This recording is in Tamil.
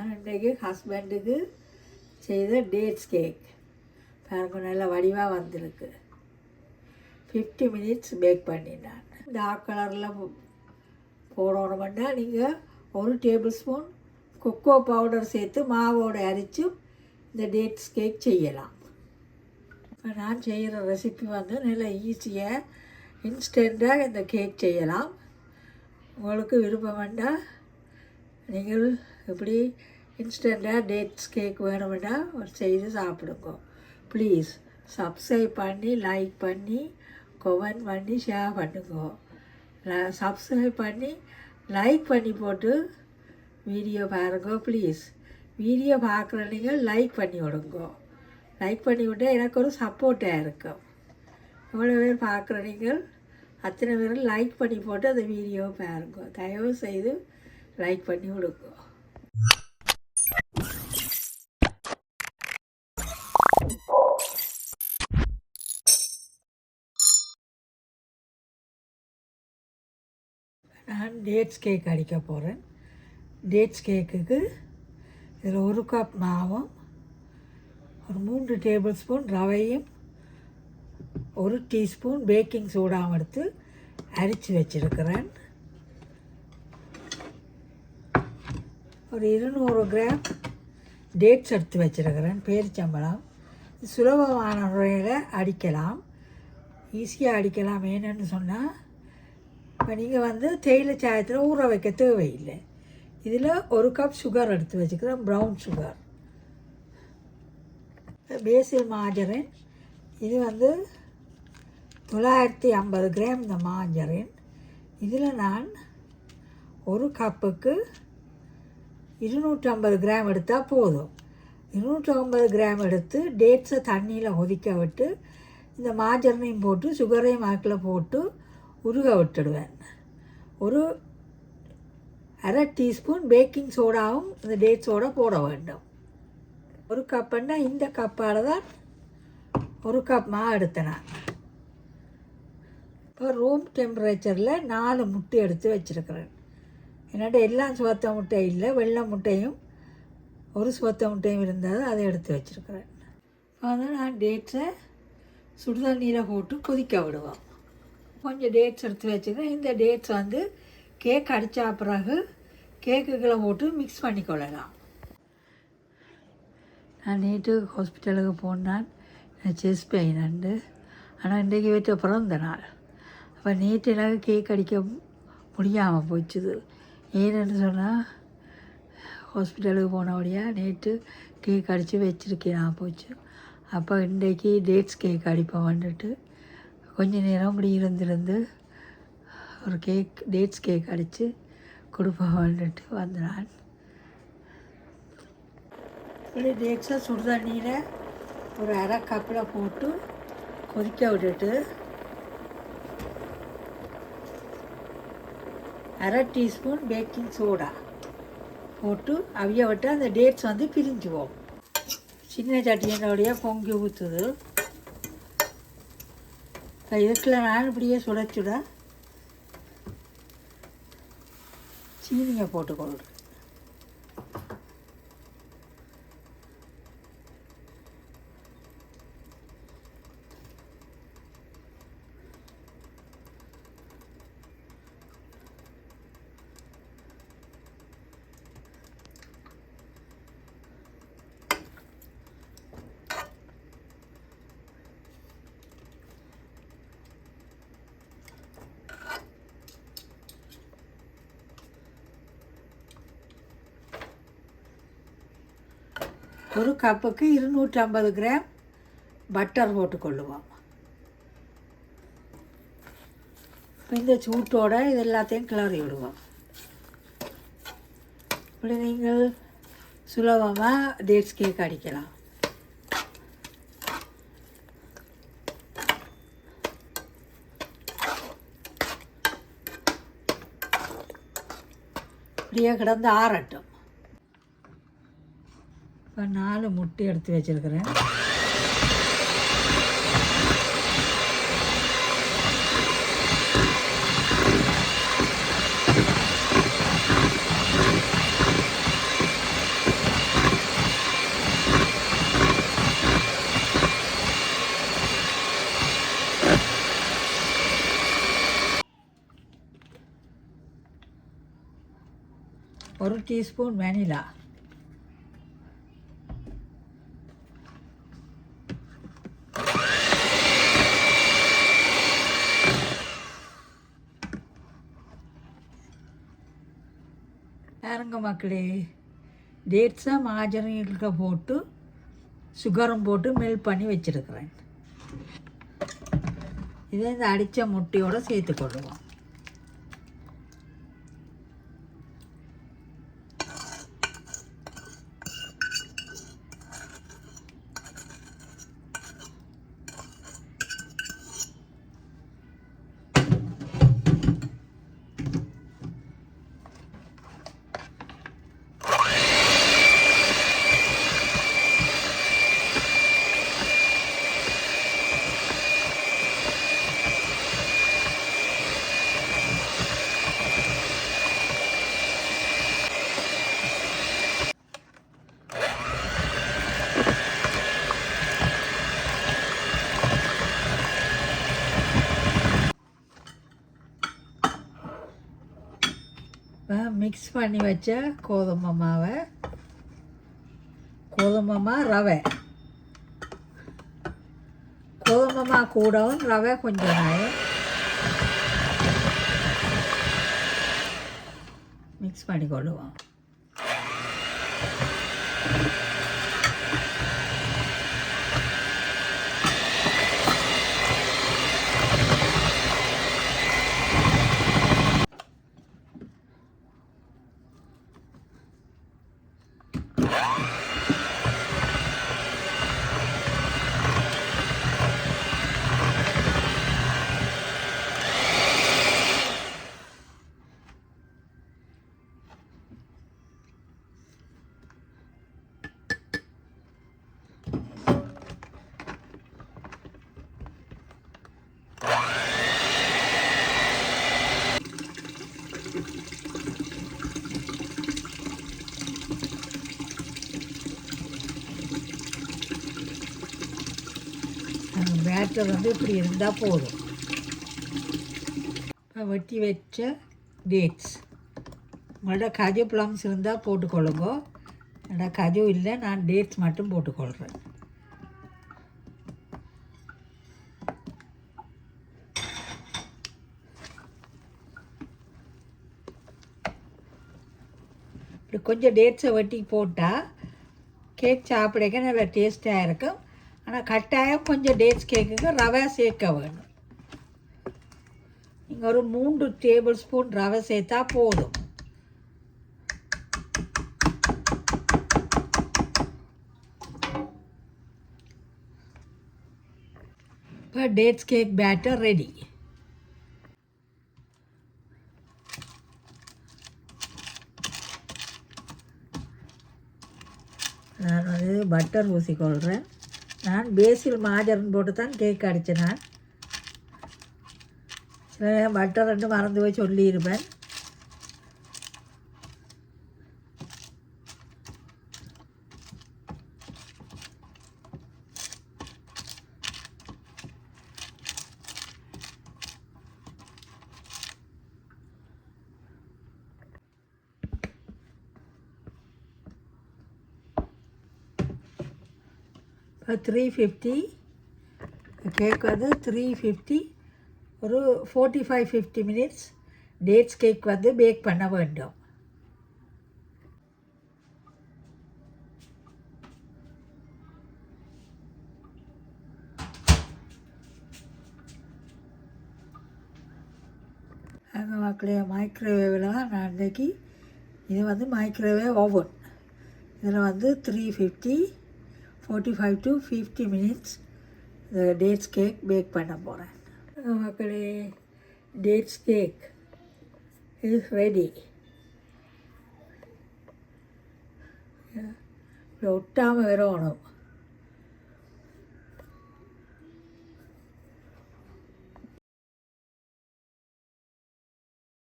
நான் இன்றைக்கு ஹஸ்பண்டுக்கு செய்த டேட்ஸ் கேக் பாருங்க நல்ல வடிவாக வந்திருக்கு. ஃபிஃப்டி மினிட்ஸ் பேக் பண்ணினான் டார்க் கலரில் போடணுமெண்டா நீங்கள் ஒரு டேபிள் ஸ்பூன் கொக்கோ பவுடர் சேர்த்து மாவோடு அரைச்சு இந்த டேட்ஸ் கேக் செய்யலாம். இப்போ நான் செய்கிற ரெசிபி வந்து நல்ல ஈஸியாக இன்ஸ்டண்ட்டாக இந்த கேக் செய்யலாம். உங்களுக்கு விருப்பம் வேண்டாம் நீங்கள் இப்படி இன்ஸ்டண்ட்டாக டேட்ஸ் கேக் வேணும்னா ஒரு செய்து சாப்பிடுங்க. ப்ளீஸ் சப்ஸ்கிரைப் பண்ணி லைக் பண்ணி கமெண்ட் பண்ணி ஷேர் பண்ணுங்க. சப்ஸ்கிரைப் பண்ணி லைக் பண்ணி போட்டு வீடியோ பாருங்க ப்ளீஸ் வீடியோ பார்க்குற நீங்கள் லைக் பண்ணி விடுங்க. லைக் பண்ணி விட்டால் எனக்கு ஒரு சப்போர்ட்டாக இருக்கும். எவ்வளோ பேர் பார்க்குற நீங்கள் அத்தனை பேரும் லைக் பண்ணி போட்டு அந்த வீடியோவை பாருங்க. தயவு செய்து லைக் பண்ணி விடுங்க. டேட்ஸ் கேக் அடிக்க போகிறேன் டேட்ஸ் கேக்குக்கு இதில் ஒரு கப் மாவும் ஒரு மூன்று டேபிள் ஸ்பூன் ரவையும் ஒரு டீஸ்பூன் பேக்கிங் சோடாவும் எடுத்து அரிச்சு வச்சிருக்கிறேன். ஒரு இருநூறு கிராம் டேட்ஸ் எடுத்து வச்சிருக்கிறேன் பேரிச்சம்பழம். சுலபமான முறையில் அடிக்கலாம். ஈஸியாக அடிக்கலாம் ஏன்னு சொன்னால் இப்போ நீங்கள் வந்து தேயிலை சாயத்தில் ஊற வைக்க தேவையில்லை. இதில் ஒரு கப் சுகர் எடுத்து வச்சுக்கிறேன் ப்ரௌன் சுகர் பேசில் மாஜரின் இது வந்து தொள்ளாயிரத்தி ஐம்பது கிராம் இந்த மாஞ்சரின் இதில் நான் ஒரு கப்புக்கு இருநூற்றம்பது கிராம் எடுத்தால் போதும். இருநூற்றி ஐம்பது கிராம் எடுத்து டேட்ஸை தண்ணியில் கொதிக்க விட்டு இந்த மாஜரனையும் போட்டு சுகரையும் ஆக்கில் போட்டு உருக விட்டுடுவேன். ஒரு அரை டீஸ்பூன் பேக்கிங் சோடாவும் இந்த டேட் சோடா போட வேண்டும். ஒரு கப்புன்னா இந்த கப்பால் தான் ஒரு கப் மா எடுத்தேன் நான். இப்போ ரூம் டெம்பரேச்சரில் நாலு முட்டை எடுத்து வச்சுருக்கிறேன். என்னோட எல்லாம் சுவத்த முட்டை இல்லை வெள்ளை முட்டையும் ஒரு சுவத்த முட்டையும் இருந்தது அதை எடுத்து வச்சுருக்கிறேன். வந்து நான் டேட்ஸை சுடுதண்ணீரை போட்டு கொதிக்க விடுவோம். கொஞ்சம் டேட்ஸ் எடுத்து வச்சுக்கிறேன் இந்த டேட்ஸ் வந்து கேக் அடித்தா பிறகு கேக்குகளை போட்டு மிக்ஸ் பண்ணிக்கொள்ளலாம் நான் நேற்று ஹாஸ்பிட்டலுக்கு போனான். செஸ் பெயின் உண்டு. ஆனால் இன்றைக்கு வீட்டு பிறந்த நாள். அப்போ நேற்று எனக்கு கேக் அடிக்க முடியாமல் போச்சுது ஏன்னு சொன்னால் ஹாஸ்பிட்டலுக்கு போனபடியாக நேற்று கேக் அடித்து வச்சுருக்கேன் போச்சு அப்போ இன்றைக்கு டேட்ஸ் கேக் அடிப்பேன் வந்துட்டு கொஞ்ச நேரம் அப்படி இருந்திருந்து ஒரு கேக் டேட்ஸ் கேக் அடித்து கொடுப்பேன் வந்துட்டு வந்து நான் இப்படி டேட்ஸை சுடு தண்ணியில் ஒரு அரை கப்பில் போட்டு கொதிக்க விட்டுட்டு அரை டீஸ்பூன் பேக்கிங் சோடா போட்டு அவிய விட்டு அந்த டேட்ஸ் வந்து பிரிஞ்சுவோம். சின்ன சட்டியனுடைய பொங்கி ஊற்றுது இதுக்குள்ள நான் இப்படியே சுட சுட சீனியை போட்டுக்கொள்கிறேன் ஒரு கப்புக்கு இருநூற்றி ஐம்பது கிராம் பட்டர் போட்டுக்கொள்ளுவோம். இந்த சூட்டோட இது எல்லாத்தையும் கிளறி விடுவோம். இப்படி நீங்கள் சுலபமாக டேட்ஸ் கேக் அடிக்கலாம். இப்படியே கிடந்து ஆறட்டும். இப்போ நாலு முட்டை எடுத்து வச்சுருக்கிறேன். ஒரு டீஸ்பூன் வேனிலா. பாருங்க மக்களே. டேட்ஸாக மாஜரினில் போட்டு சுகரும் போட்டு மெல்ட் பண்ணி வச்சுருக்கிறேன். இதை இந்த அடித்த முட்டையோடு சேர்த்து கொள்ளுவோம். மிக்ஸ் பண்ணி வச்ச கோதுமை மாவை கோதுமை மா ரவை. கோதுமை மா கூடவும் ரவை கொஞ்சம் மிக்ஸ் பண்ணி கொள்ளுவோம். பேட்டர் வந்து இப்படி இருந்தால் போதும். இப்போ வெட்டி வச்ச டேட்ஸ் உங்கள்ட்ட கஜு ப்ளம்ஸ் இருந்தால் போட்டுக்கொள்ளுங்க. என்னோட கஜு இல்லை நான் டேட்ஸ் மட்டும் போட்டுக்கொள்கிறேன் இப்படி கொஞ்சம் டேட்ஸை வெட்டி போட்டால் கேக் சாப்பிடக்க நல்லா டேஸ்ட்டாக இருக்கும். ஆனால் கட்டாயம் கொஞ்சம் டேட்ஸ் கேக்குக்கு ரவை சேர்க்க வேணும். நீங்கள் ஒரு மூன்று டேபிள் ஸ்பூன் ரவை சேர்த்தா போதும். இப்போ டேட்ஸ் கேக் பேட்டர் ரெடி நான் வந்து பட்டர் ஊசி கொள்கிறேன் நான் பேசில் மாஜர்னு போட்டு தான் கேக் அடித்தேன் நான். சில நேரம் பட்டர் ரெண்டு மறந்து போய் சொல்லியிருப்பேன். த்ரீ ஃபிஃப்டி கேக் வந்து த்ரீ ஃபிஃப்டி ஒரு forty five fifty minutes dates cake வந்து பேக் பண்ண வேண்டும். அந்த மக்களே மைக்ரோவேவில் தான் நான் அன்றைக்கி இது வந்து மைக்ரோவேவ் ஓவன் இதில் வந்து three fifty forty five to fifty minutes இந்த டேட்ஸ் கேக் பேக் பண்ண போகிறேன் மக்களே டேட்ஸ் கேக் இஸ் ரெடி ஒட்டாமல் வரணும்